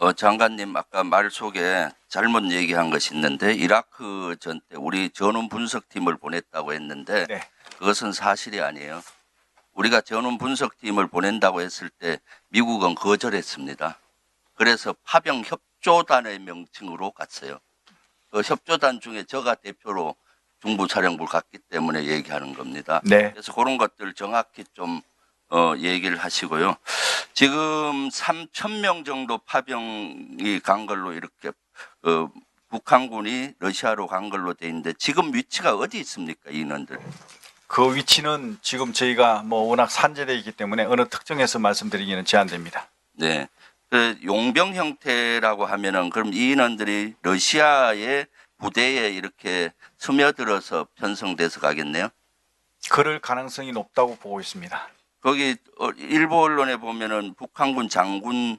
어, 장관님 아까 말 속에 잘못 얘기한 것이 있는데 이라크 전 때 우리 전원 분석팀을 보냈다고 했는데 네. 그것은 사실이 아니에요. 우리가 전원 분석팀을 보낸다고 했을 때 미국은 거절했습니다. 그래서 파병 협조단의 명칭으로 갔어요. 그 협조단 중에 저가 대표로 중부사령부를 갔기 때문에 얘기하는 겁니다. 네. 그래서 그런 것들 정확히 좀 어, 얘기를 하시고요. 지금 3천 명 정도 파병이 간 걸로 이렇게 어, 북한군이 러시아로 간 걸로 돼 있는데 지금 위치가 어디 있습니까 인원들? 그 위치는 지금 저희가 뭐 워낙 산재되어 있기 때문에 어느 특정해서 말씀드리기는 제한됩니다. 네. 그 용병 형태라고 하면은 그럼 이 인원들이 러시아의 부대에 이렇게 스며들어서 편성돼서 가겠네요. 그럴 가능성이 높다고 보고 있습니다. 거기 어, 일부 언론에 보면은 북한군 장군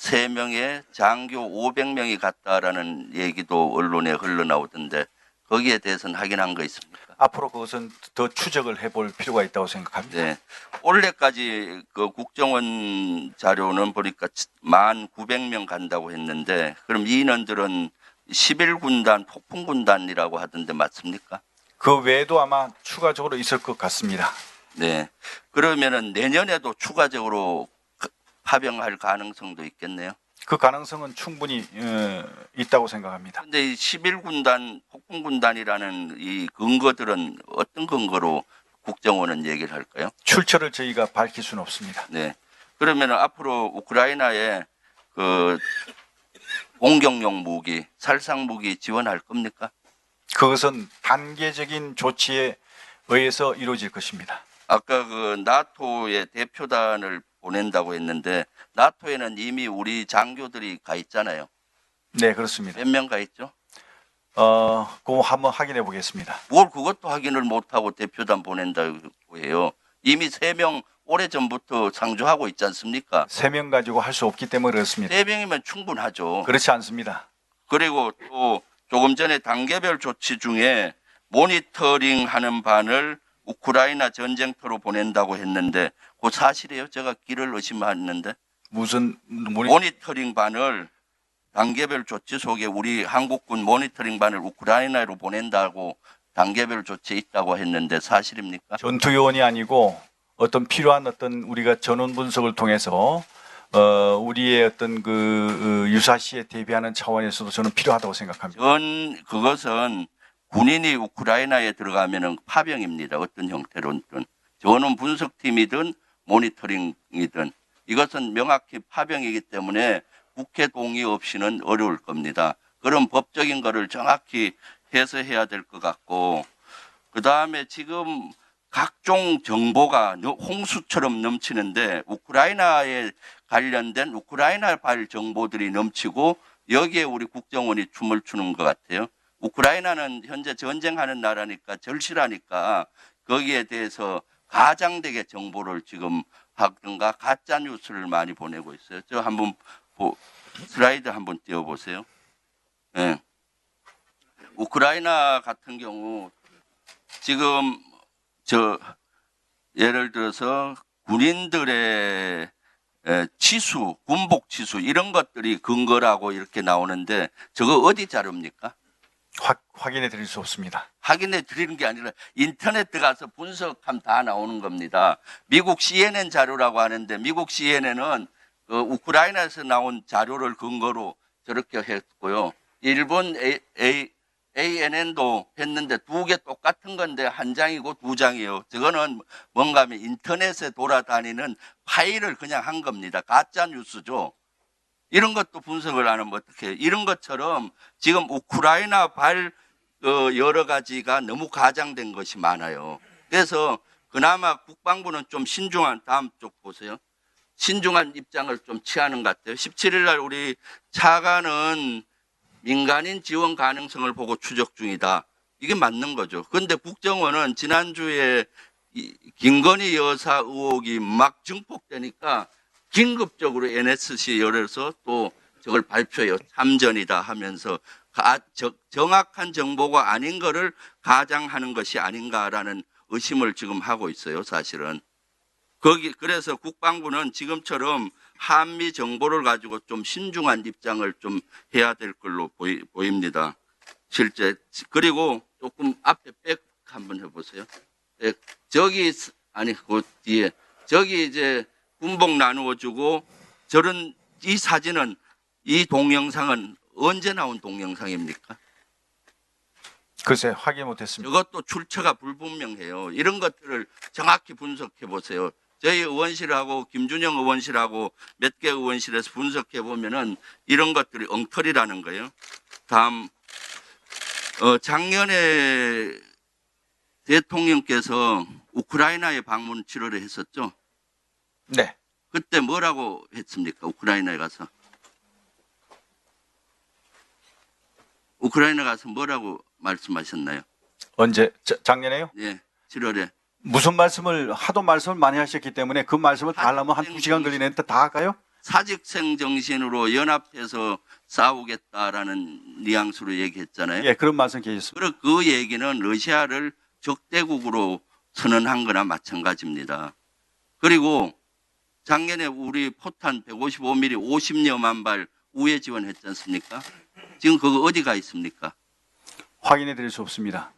3명에 장교 500명이 갔다라는 얘기도 언론에 흘러나오던데 거기에 대해서는 확인한 거 있습니까? 앞으로 그것은 더 추적을 해볼 필요가 있다고 생각합니다. 네. 올해까지 그 국정원 자료는 보니까 만 900명 간다고 했는데 그럼 이 인원들은 11군단 폭풍군단이라고 하던데 맞습니까? 그 외에도 아마 추가적으로 있을 것 같습니다. 네. 그러면은 내년에도 추가적으로 그- 파병할 가능성도 있겠네요. 그 가능성은 충분히 어, 있다고 생각합니다. 근데 이 11군단 폭풍군단이라는 이 근거들은 어떤 근거로 국정원은 얘기를 할까요? 출처를 저희가 밝힐 수는 없습니다. 네. 그러면 앞으로 우크라이나에 그 공격용 무기, 살상 무기 지원할 겁니까? 그것은 단계적인 조치에 의해서 이루어질 것입니다. 아까 그 나토의 대표단을 보낸다고 했는데 나토에는 이미 우리 장교들이 가 있잖아요. 네, 그렇습니다. 몇 명 가 있죠? 어, 그거 한번 확인해 보겠습니다. 뭘 그것도 확인을 못하고 대표단 보낸다고 해요. 이미 세 명 오래 전부터 상주하고 있지 않습니까? 세 명 가지고 할 수 없기 때문에 그렇습니다. 세 명이면 충분하죠. 그렇지 않습니다. 그리고 또 조금 전에 단계별 조치 중에 모니터링 하는 반을 우크라이나 전쟁터로 보낸다고 했는데 그 사실이에요? 제가 길을 의심했는데 무슨 모니 모니터링 반을 단계별 조치 속에 우리 한국군 모니터링 반을 우크라이나로 보낸다고 단계별 조치 있다고 했는데 사실입니까? 전투 요원이 아니고 어떤 필요한 어떤 우리가 전원 분석을 통해서 어, 우리의 어떤 그 어, 유사시에 대비하는 차원에서도 저는 필요하다고 생각합니다. 전 그것은 군인이 우크라이나에 들어가면은 파병입니다. 어떤 형태로든 전원 분석팀이든 모니터링이든 이것은 명확히 파병이기 때문에 국회 동의 없이는 어려울 겁니다. 그런 법적인 거를 정확히 해서 해야 될 것 같고 그 다음에 지금 각종 정보가 너- 홍수처럼 넘치는데 우크라이나에 관련된 우크라이나발 정보들이 넘치고 여기에 우리 국정원이 춤을 추는 것 같아요. 우크라이나는 현재 전쟁하는 나라니까 절실하니까 거기에 대해서 가장되게 정보를 지금 하든가 가짜 뉴스를 많이 보내고 있어요. 저 한번 보, 슬라이드 한번 띄워 보세요. 예. 우크라이나 같은 경우 지금 저 예를 들어서 군인들의 에, 치수, 군복 치수 이런 것들이 근거라고 이렇게 나오는데 저거 어디 자료입니까? 확, 확인해 드릴 수 없습니다. 확인해 드리는 게 아니라 인터넷 들어가서 분석하면 다 나오는 겁니다. 미국 CNN 자료라고 하는데 미국 CNN은 그 우크라이나에서 나온 자료를 근거로 저렇게 했고요. 일본 A, A, ANN도 했는데 두 개 똑같은 건데 한 장이고 두 장이에요. 저거는 뭔가 하면 인터넷에 돌아다니는 파일을 그냥 한 겁니다. 가짜 뉴스죠. 이런 것도 분석을 안 하면 어떻게 이런 것처럼 지금 우크라이나 발 어, 여러 가지가 너무 과장된 것이 많아요. 그래서 그나마 국방부는 좀 신중한 다음 쪽 보세요. 신중한 입장을 좀 취하는 것 같아요. 17일 날 우리 차관은 민간인 지원 가능성을 보고 추적 중이다. 이게 맞는 거죠. 그런데 국정원은 지난주에 이 김건희 여사 의혹이 막 증폭되니까 긴급적으로 NSC 열어서 또 저걸 발표해요. 참전이다 하면서 가- 저- 정확한 정보가 아닌 거를 가장하는 것이 아닌가라는 의심을 지금 하고 있어요. 사실은. 거기 그래서 국방부는 지금처럼 한미 정보를 가지고 좀 신중한 입장을 좀 해야 될 걸로 보이, 보입니다. 실제 그리고 조금 앞에 백 한번 해보세요. 백. 저기 스- 아니 그 뒤에 저기 이제 군복 나누어 주고 저런 이 사진은 이 동영상은 언제 나온 동영상입니까? 글쎄 확인 못했습니다. 이것도 출처가 불분명해요. 이런 것들을 정확히 분석해 보세요. 저희 의원실하고 김준영 의원실하고 몇 개 의원실에서 분석해 보면은 이런 것들이 엉터리라는 거예요. 다음 어, 작년에 대통령께서 우크라이나에 방문 7월에 했었죠. 네. 그때 뭐라고 했습니까? 우크라이나에 가서 우크라이나 가서 뭐라고 말씀하셨나요? 언제 자- 작년에요? 예, 7월에 무슨 말씀을 하도 말씀을 많이 하셨기 때문에 그 말씀을 다 하려면 한 두 시간 걸리는데 다 할까요? 사직생 정신으로 연합해서 싸우겠다라는 뉘앙스로 얘기했잖아요. 예, 그런 말씀 계셨습니다. 그리고 그 얘기는 러시아를 적대국으로 선언한 거나 마찬가지입니다. 그리고 작년에 우리 포탄 155mm 50여만 발 우회 지원했지 않습니까? 지금 그거 어디가 있습니까? 확인해 드릴 수 없습니다.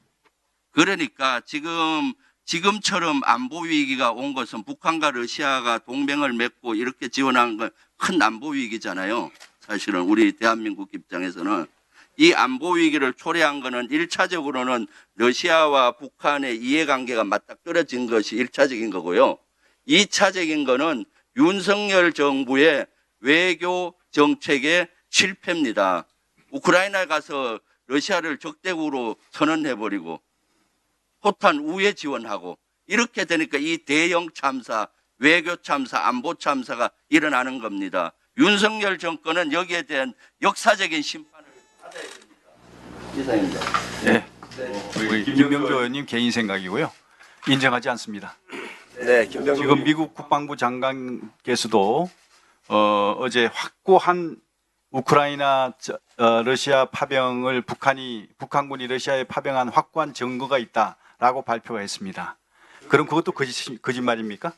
그러니까 지금 지금처럼 안보 위기가 온 것은 북한과 러시아가 동맹을 맺고 이렇게 지원한 건 큰 안보 위기잖아요. 사실은 우리 대한민국 입장에서는 이 안보 위기를 초래한 것은 일차적으로는 러시아와 북한의 이해관계가 맞닥 떨어진 것이 일차적인 거고요. 이차적인 거는 윤석열 정부의 외교 정책의 실패입니다. 우크라이나에 가서 러시아를 적대국으로 선언해버리고 포탄 우회 지원하고 이렇게 되니까 이 대형 참사, 외교 참사, 안보 참사가 일어나는 겁니다. 윤석열 정권은 여기에 대한 역사적인 심판을 받아야 됩니다. 이상입니다. 예. 우리 김명조 의원님 개인 생각이고요. 인정하지 않습니다. 네, 김병국 지금 미국 국방부 장관께서도 어, 어제 확고한 우크라이나 저- 어, 러시아 파병을 북한이 북한군이 러시아에 파병한 확고한 증거가 있다라고 발표했습니다. 그럼 그것도 거짓, 거짓말입니까?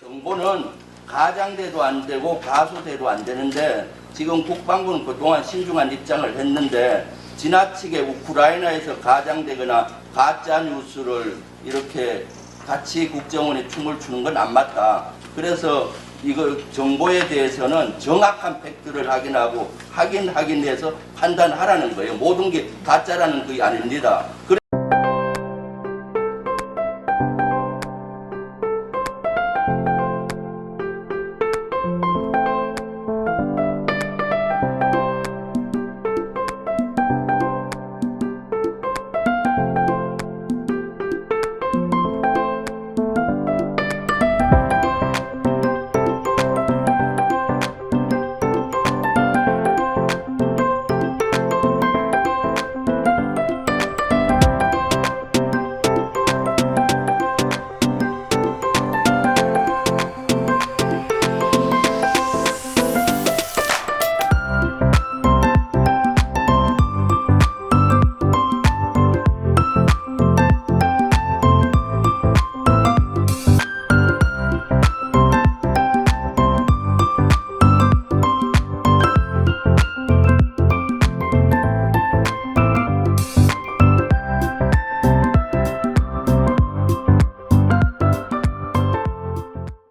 정보는 가장돼도 안 되고 가소돼도 안 되는데 지금 국방부는 그동안 신중한 입장을 했는데 지나치게 우크라이나에서 가장되거나 가짜 뉴스를 이렇게 같이 국정원에 춤을 추는 건 안 맞다. 그래서 이거 정보에 대해서는 정확한 팩트를 확인하고 확인 확인해서 판단하라는 거예요. 모든 게 가짜라는 게 아닙니다.